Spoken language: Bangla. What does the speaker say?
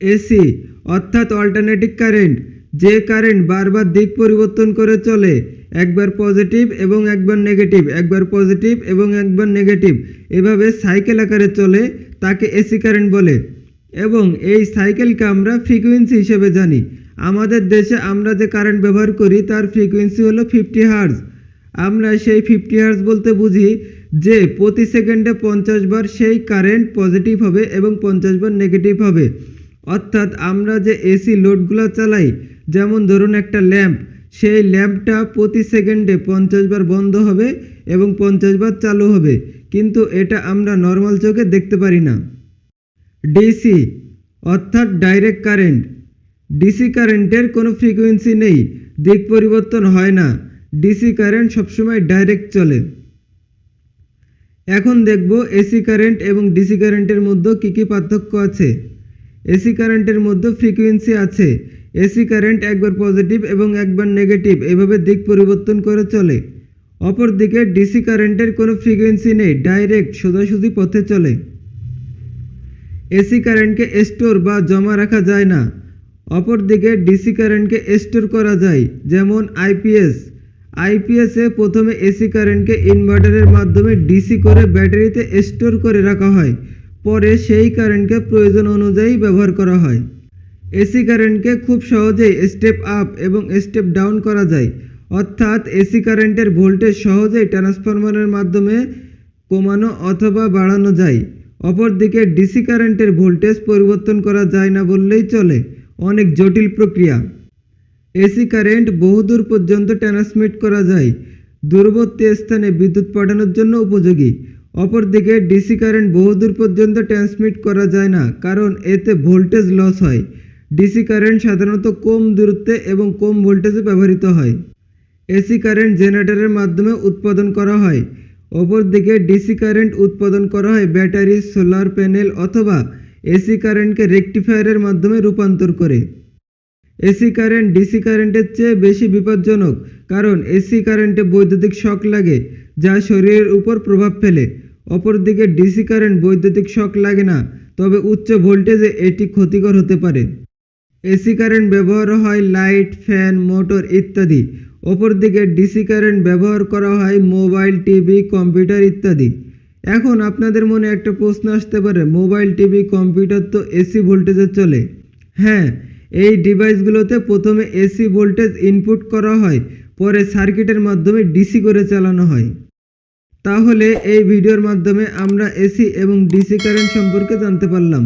এসি, অর্থাৎ অল্টারনেটিভ কারেন্ট যে কারেন্ট বারবার দিক পরিবর্তন করে চলে, একবার পজিটিভ এবং একবার নেগেটিভ একবার পজিটিভ এবং একবার নেগেটিভ এভাবে সাইকেল আকারে চলে, তাকে এসি কারেন্ট বলে। এবং এই সাইকেলকে আমরা ফ্রিকোয়েন্সি হিসেবে জানি। আমাদের দেশে আমরা যে কারেন্ট ব্যবহার করি, তার ফ্রিকোয়েন্সি হলো ফিফটি হার্জ আমরা সেই ফিফটি হার্জ বলতে বুঝি যে প্রতি সেকেন্ডে পঞ্চাশ বার সেই কারেন্ট পজিটিভ হবে এবং পঞ্চাশ বার নেগেটিভ হবে। অর্থাৎ আমরা যে এসি লোডগুলো চালাই, যেমন ধরুন একটা ল্যাম্প, সেই ল্যাম্পটা প্রতি সেকেন্ডে পঞ্চাশ বার বন্ধ হবে এবং পঞ্চাশ বার চালু হবে। কিন্তু এটা আমরা নর্মাল চোখে দেখতে পারি না। ডিসি অর্থাৎ ডাইরেক্ট কারেন্ট ডিসি কারেন্টের কোনো ফ্রিকোয়েন্সি নেই, দিক পরিবর্তন হয় না। ডিসি কারেন্ট সবসময় ডাইরেক্ট চলে। এখন দেখব এসি কারেন্ট এবং ডিসি কারেন্টের মধ্যে কী কী পার্থক্য আছে। এসি কারেন্টের মধ্যে ফ্রিকোয়েন্সি আছে। এসি কারেন্ট একবার পজিটিভ এবং একবার নেগেটিভ এভাবে দিক পরিবর্তন করে চলে। অপরদিকে ডিসি কারেন্টের কোনো ফ্রিকোয়েন্সি নেই ডাইরেক্ট সোজাসুজি পথে চলে। এসি কারেন্টকে স্টোর বা জমা রাখা যায় না। অপরদিকে ডিসি কারেন্টকে স্টোর করা যায়, যেমন আইপিএস আইপিএসে প্রথমে এসি কারেন্টকে ইনভার্টারের মাধ্যমে ডিসি করে ব্যাটারিতে স্টোর করে রাখা হয়। পরে সেই কারেন্টকে প্রয়োজন অনুযায়ী ব্যবহার করা হয়। এসি কারেন্টকে খুব সহজেই স্টেপ আপ এবং স্টেপ ডাউন করা যায়। অর্থাৎ এসি কারেন্টের ভোল্টেজ সহজেই ট্রান্সফরমারের মাধ্যমে কমানো অথবা বাড়ানো যায়। অপরদিকে ডিসি কারেন্টের ভোল্টেজ পরিবর্তন করা যায় না বললেই চলে। অনেক জটিল প্রক্রিয়া। এসি কারেন্ট বহুদূর পর্যন্ত ট্রান্সমিট করা যায়। দূরবর্তী স্থানে বিদ্যুৎ পাঠানোর জন্য উপযোগী। অপরদিকে ডিসি কারেন্ট বহুদূর পর্যন্ত ট্রান্সমিট করা যায় না, কারণ এতে ভোল্টেজ লস হয়। ডিসি কারেন্ট সাধারণত কম দূরত্বে এবং কম ভোল্টেজে ব্যবহৃত হয়। এসি কারেন্ট জেনারেটরের মাধ্যমে উৎপাদন করা হয়। অপরদিকে ডিসি কারেন্ট উৎপাদন করা হয় ব্যাটারি, সোলার প্যানেল অথবা এসি কারেন্টকে রেকটিফায়ারের মাধ্যমে রূপান্তর করে। এসি কারেন্ট ডিসি কারেন্টের চেয়ে বেশি বিপজ্জনক, কারণ এসি কারেন্টে বৈদ্যুতিক শক লাগে, যা শরীরের উপর প্রভাব ফেলে। অপরদিকে ডিসি কারেন্ট বৈদ্যুতিক শক লাগে না, তবে উচ্চ ভোল্টেজে এটি ক্ষতিকর হতে পারে। এসি কারেন্ট ব্যবহার হয় লাইট, ফ্যান, মোটর ইত্যাদি। অপরদিকে ডিসি কারেন্ট ব্যবহার করা হয় মোবাইল, টিভি, কম্পিউটার ইত্যাদি। এখন আপনাদের মনে একটা প্রশ্ন আসতে পারে, মোবাইল, টিভি, কম্পিউটার তো এসি ভোল্টেজে চলে। হ্যাঁ এই ডিভাইসগুলোতে প্রথমে এসি ভোল্টেজ ইনপুট করা হয়, পরে সার্কিটের মাধ্যমে ডিসি করে চালানো হয়। তাহলে এই ভিডিওর মাধ্যমে আমরা এসি এবং ডিসি কারেন্ট সম্পর্কে জানতে পারলাম।